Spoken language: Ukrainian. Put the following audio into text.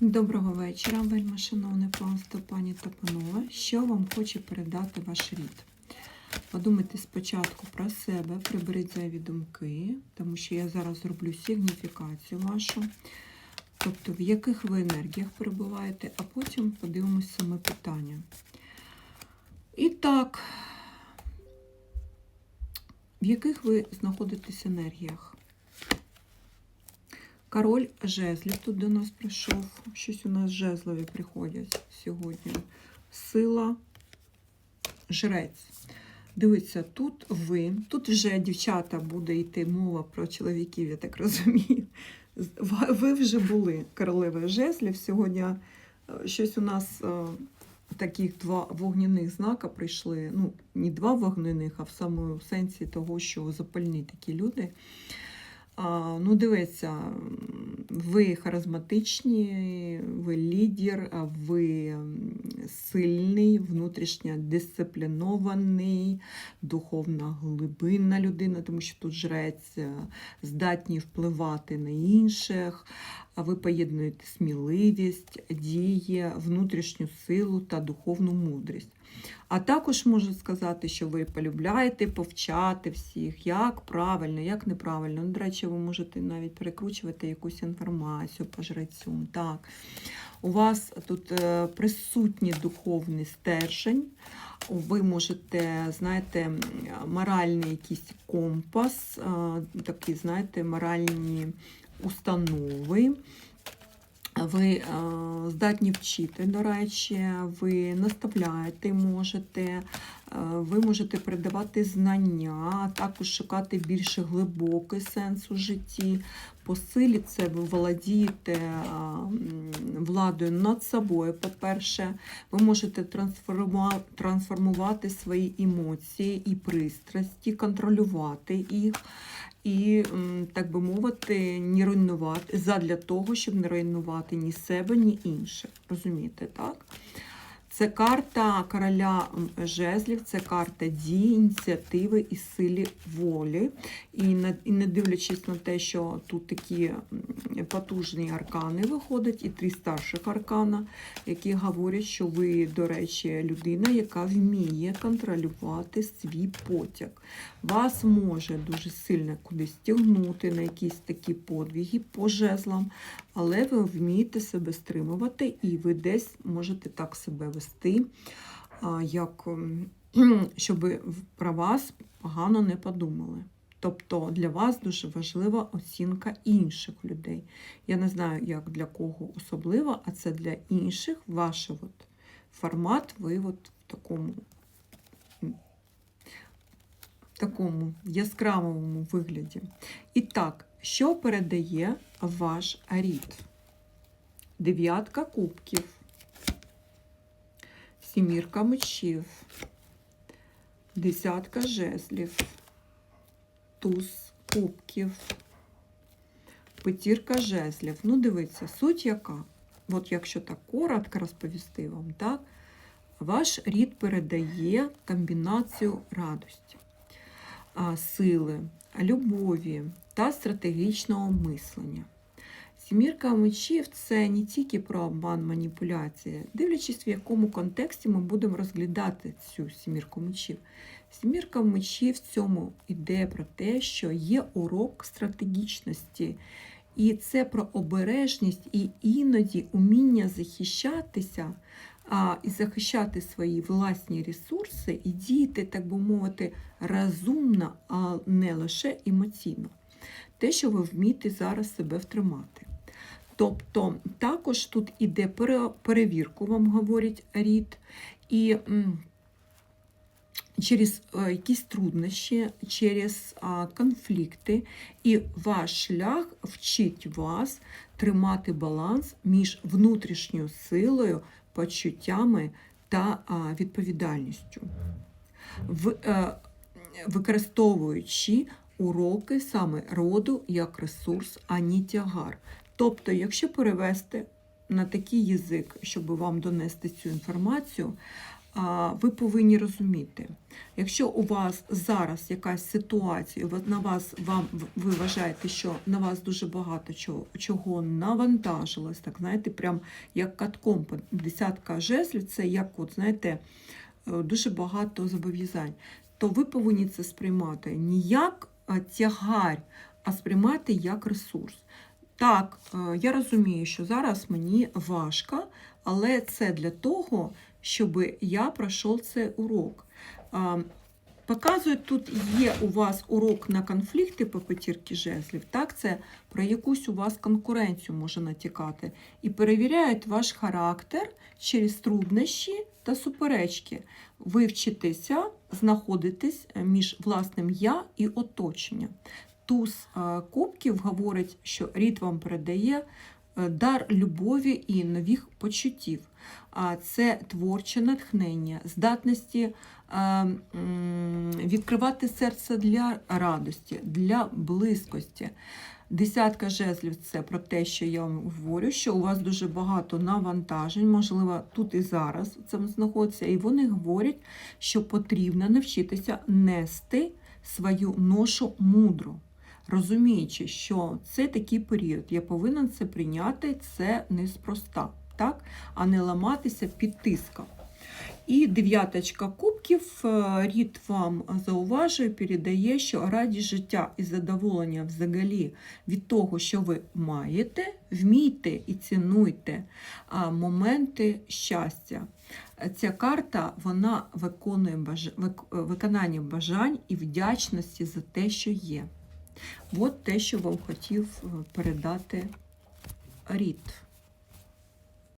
Доброго вечора, вельми шановне панство, пані та. Що вам хоче передати ваш рід? Подумайте спочатку про себе, приберіть зайві думки, тому що я зараз зроблю сигніфікацію вашу, тобто в яких ви енергіях перебуваєте, а потім подивимось саме питання. І так, в яких ви знаходитесь енергіях? Король жезлів тут до нас прийшов. Щось у нас жезлові приходять сьогодні. Сила, жрець. Дивіться, тут ви, тут вже, дівчата, буде йти мова про чоловіків, я так розумію. Ви вже були королеви жезлів. Сьогодні е, щось у нас е, таких два вогняних знака прийшли. Ну, не два вогняних, а в самому сенсі того, що запальні такі люди. Ну, дивіться, ви харизматичні, ви лідер, ви сильний, внутрішньо дисциплінований, духовна глибинна людина, тому що тут жрець здатні впливати на інших. Ви поєднуєте сміливість, дії, внутрішню силу та духовну мудрість. А також можу сказати, що ви полюбляєте повчати всіх, як правильно, як неправильно. Ну, до речі, ви можете навіть перекручувати якусь інформацію по жрецю. Так. У вас тут е, присутній духовний стержень, ви можете, знаєте, моральний якийсь компас, е, такі, знаєте, моральні установи. Ви е, здатні вчити, до речі, ви наставляєте, можете, ви можете передавати знання, також шукати більш глибокий сенс у житті. По силі це ви володієте е, владою над собою. По-перше, ви можете трансформувати свої емоції і пристрасті, контролювати їх і, так би мовити, не руйнувати задля того, щоб не руйнувати ні себе, ні інших. Розумієте, так? Це карта короля жезлів, це карта дії, ініціативи і силі волі. І не, дивлячись на те, що тут такі потужні аркани виходять, і три старших аркана, які говорять, що ви, до речі, людина, яка вміє контролювати свій потяг. Вас може дуже сильно кудись тягнути на якісь такі подвиги по жезлам, але ви вмієте себе стримувати, і ви десь можете так себе вести, а, як щоб в- про вас погано не подумали. Тобто для вас дуже важлива оцінка інших людей. Я не знаю, як для кого особливо, а це для інших ваш от формат, ви от в такому, такому яскравому вигляді. І так, що передає ваш рід? Дев'ятка кубків, сімірка мечів, десятка жезлів, туз кубків, п'ятірка жезлів. Ну, дивіться, суть яка? От якщо так коротко розповісти вам, так, ваш рід передає комбінацію радості, сили, любові та стратегічного мислення. Сімірка мечів це не тільки про обман маніпуляції, дивлячись, в якому контексті ми будемо розглядати цю сімірку мечів. Сімірка мечів в цьому йде про те, що є урок стратегічності, і це про обережність і іноді уміння захищатися а, і захищати свої власні ресурси і діяти, так би мовити, розумно, а не лише емоційно. Те, що ви вмієте зараз себе втримати. Тобто також тут іде пере- перевірку, вам говорить рід, і через е, якісь труднощі, через конфлікти, і ваш шлях вчить вас тримати баланс між внутрішньою силою, почуттями та відповідальністю, е, використовуючи уроки саме роду як ресурс, а не тягар. Тобто, якщо перевести на такий язик, щоб вам донести цю інформацію, ви повинні розуміти, якщо у вас зараз якась ситуація, на вас вам ви вважаєте, що на вас дуже багато чого, чого навантажилось, так знаєте, прям як катком десятка жезлів, це як, от знаєте, е, дуже багато зобов'язань, то ви повинні це сприймати не як тягар, а сприймати як ресурс. Так, е, я розумію, що зараз мені важко, але це для того, щоб я пройшов цей урок. А, Показують, тут є у вас урок на конфлікти по п'ятірки жезлів, так, це про якусь у вас конкуренцію може натякати. І перевіряють ваш характер через труднощі та суперечки. Ви вчитеся знаходитись між власним я і оточенням. Туз е, кубків говорить, що рід вам передає е, дар любові і нових почуттів. А це творче натхнення, здатності е, відкривати серце для радості, для близькості. Десятка жезлів це про те, що я вам говорю, що у вас дуже багато навантажень, можливо, тут і зараз це знаходиться, і вони говорять, що потрібно навчитися нести свою ношу мудро, розуміючи, що це такий період, я повинен це прийняти, це неспроста, так? а не ламатися під тиском. І дев'яточка кубків е, рід вам зауважує, передає, що раді життя і задоволення взагалі від того, що ви маєте, вмійте і цінуйте моменти щастя. Ця карта вона виконує баж... виконання бажань і вдячності за те, що є. От те, що вам хотів е, передати рід.